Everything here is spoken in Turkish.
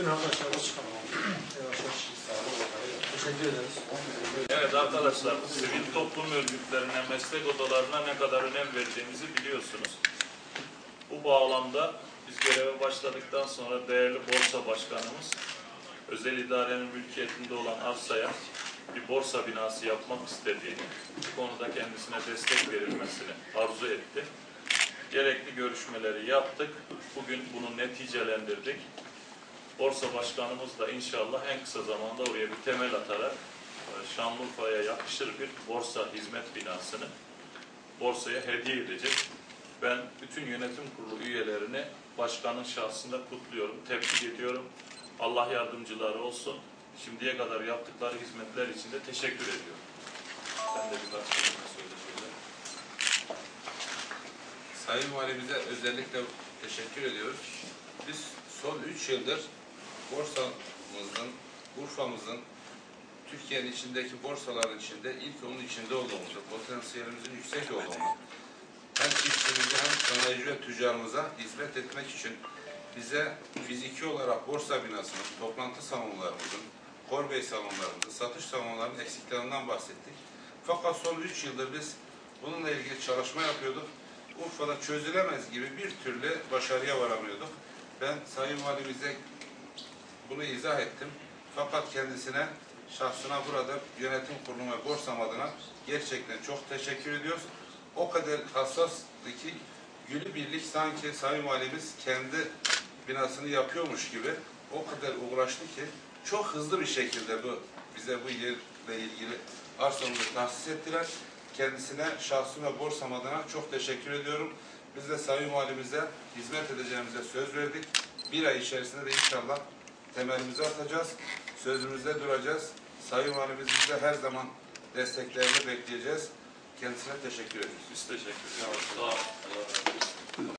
Bugün arkadaşlar çıkalım. Teşekkür ederiz. Evet arkadaşlar, sivil toplum örgütlerine, meslek odalarına ne kadar önem verdiğimizi biliyorsunuz. Bu bağlamda biz göreve başladıktan sonra değerli borsa başkanımız özel idarenin mülkiyetinde olan arsaya bir borsa binası yapmak istediğini, bu konuda kendisine destek verilmesini arzu etti. Gerekli görüşmeleri yaptık. Bugün bunu neticelendirdik. Borsa başkanımız da inşallah en kısa zamanda oraya bir temel atarak e, Şanlıurfa'ya yakışır bir borsa hizmet binasını borsaya hediye edecek. Ben bütün yönetim kurulu üyelerini başkanın şahsında kutluyorum, tebrik ediyorum. Allah yardımcıları olsun. Şimdiye kadar yaptıkları hizmetler için de teşekkür ediyorum. Sen de birkaç kelime söyle şöyle. Sayın Valimize özellikle teşekkür ediyoruz. Biz son 3 yıldır borsamızın, Urfa'mızın Türkiye'nin içindeki borsaların içinde ilk onun içinde olduğumuzu, potansiyelimizin yüksek olduğunu, hem çiftçimize hem sanayici ve tüccarımıza hizmet etmek için bize fiziki olarak borsa binasının, toplantı salonlarımızın, korbey salonlarımızın, satış salonlarının eksiklerinden bahsettik. Fakat son 3 yıldır biz bununla ilgili çalışma yapıyorduk. Urfa'da çözülemez gibi bir türlü başarıya varamıyorduk. Ben Sayın Valimize bunu izah ettim. Fakat kendisine, şahsına burada yönetim kurulu ve borsam adına gerçekten çok teşekkür ediyoruz. O kadar hassastı ki günü birlik sanki Sayın Valimiz kendi binasını yapıyormuş gibi o kadar uğraştı ki çok hızlı bir şekilde bu bize bu yerle ilgili arsamızı tahsis ettiler. Kendisine şahsım ve borsam adına çok teşekkür ediyorum. Biz de Sayın Valimize hizmet edeceğimize söz verdik. Bir ay içerisinde de inşallah temelimizi atacağız. Sözümüzde duracağız. Sayın Valimiz bize her zaman desteklerini bekleyeceğiz. Kendisine teşekkür ediyoruz. Biz teşekkür ediyoruz. Sağ olun.